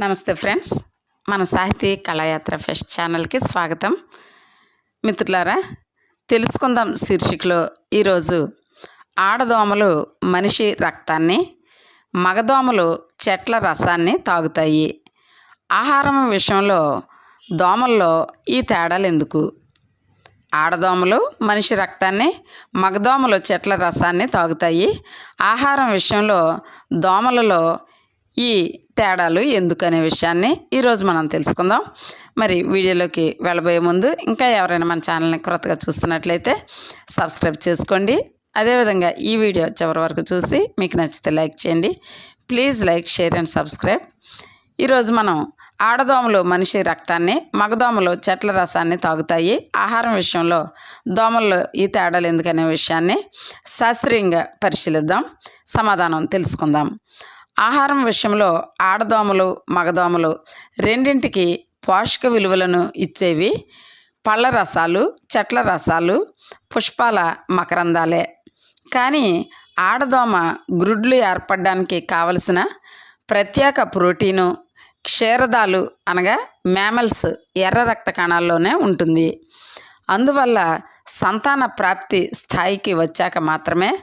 నమస్తే ఫ్రెండ్స్. మన సాహితీ కళాయాత్ర ఫెస్ట్ ఛానల్కి స్వాగతం. మిత్రులారా తెలుసుకుందాం శీర్షికలో ఈరోజు ఆడదోమలు మనిషి రక్తాన్ని మగదోమలు చెట్ల రసాన్ని తాగుతాయి. ఆహారం విషయంలో దోమల్లో ఈ తేడాలు ఎందుకు? ఆడదోమలు మనిషి రక్తాన్ని మగదోమలు చెట్ల రసాన్ని తాగుతాయి. ఆహారం విషయంలో దోమలలో ఈ తేడాలు ఎందుకనే విషయాన్ని ఈరోజు మనం తెలుసుకుందాం. మరి వీడియోలోకి వెళ్ళబోయే ముందు ఇంకా ఎవరైనా మన ఛానల్ని క్రొత్తగా చూస్తున్నట్లయితే సబ్స్క్రైబ్ చేసుకోండి. అదేవిధంగా ఈ వీడియో చివరి వరకు చూసి మీకు నచ్చితే లైక్ చేయండి. Please like share and subscribe. ఈరోజు మనం ఆడదోమలు మనిషి రక్తాన్ని మగదోమలు చెట్ల రసాన్ని తాగుతాయి. ఆహారం విషయంలో దోమల్లో ఈ తేడాలు ఎందుకనే విషయాన్ని శాస్త్రీయంగా పరిశీలిద్దాం. సమాధానం తెలుసుకుందాం. ఆహారం విషయంలో ఆడదోమలు మగదోమలు రెండింటికి పోషక విలువలను ఇచ్చేవి పళ్ళ రసాలు చెట్ల రసాలు పుష్పాల మకరందాలే. కానీ ఆడదోమ గ్రుడ్లు ఏర్పడడానికి కావలసిన ప్రత్యేక ప్రోటీను క్షీరదాలు అనగా మ్యామల్స్ ఎర్ర రక్త కణాల్లోనే ఉంటుంది. అందువల్ల సంతాన ప్రాప్తి స్థాయికి వచ్చాక మాత్రమే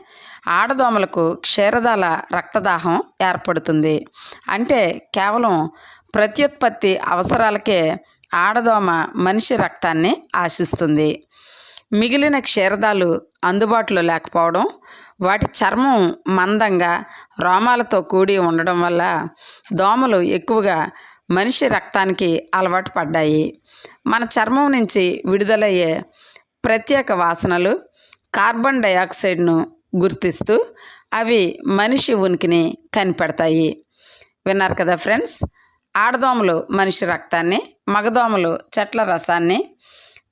ఆడదోమలకు క్షీరదాల రక్తదాహం ఏర్పడుతుంది. అంటే కేవలం ప్రత్యుత్పత్తి అవసరాలకే ఆడదోమ మనిషి రక్తాన్ని ఆశిస్తుంది. మిగిలిన క్షీరదాలు అందుబాటులో లేకపోవడం వాటి చర్మం మందంగా రోమాలతో కూడి ఉండడం వల్ల దోమలు ఎక్కువగా మనిషి రక్తానికి అలవాటు పడ్డాయి. మన చర్మం నుంచి విడుదలయ్యే ప్రత్యేక వాసనలు కార్బన్ డయాక్సైడ్ను గుర్తిస్తూ అవి మనిషి ఉనికిని కనిపెడతాయి. విన్నారు కదా ఫ్రెండ్స్? ఆడదోమలు మనిషి రక్తాన్ని మగదోమలు చెట్ల రసాన్ని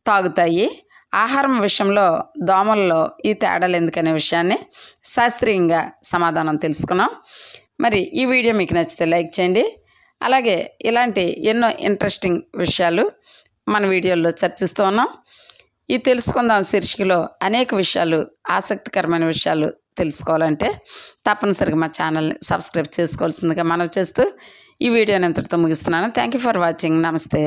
తాగుతాయి. ఆహారం విషయంలో దోమల్లో ఈ తేడాలు ఎందుకనే విషయాన్ని శాస్త్రీయంగా సమాధానం తెలుసుకున్నాం. మరి ఈ వీడియో మీకు నచ్చితే లైక్ చేయండి. అలాగే ఇలాంటి ఎన్నో ఇంట్రెస్టింగ్ విషయాలు మన వీడియోల్లో చర్చిస్తూ ఉన్నాం. ఈ తెలుసుకుందాం శీర్షికలో అనేక విషయాలు ఆసక్తికరమైన విషయాలు తెలుసుకోవాలంటే తప్పనిసరిగా మా ఛానల్ని సబ్స్క్రైబ్ చేసుకోవాల్సిందిగా మనం చేస్తూ ఈ వీడియోని ఇంతటితో ముగిస్తున్నాను. థ్యాంక్ యూ ఫర్ వాచింగ్ నమస్తే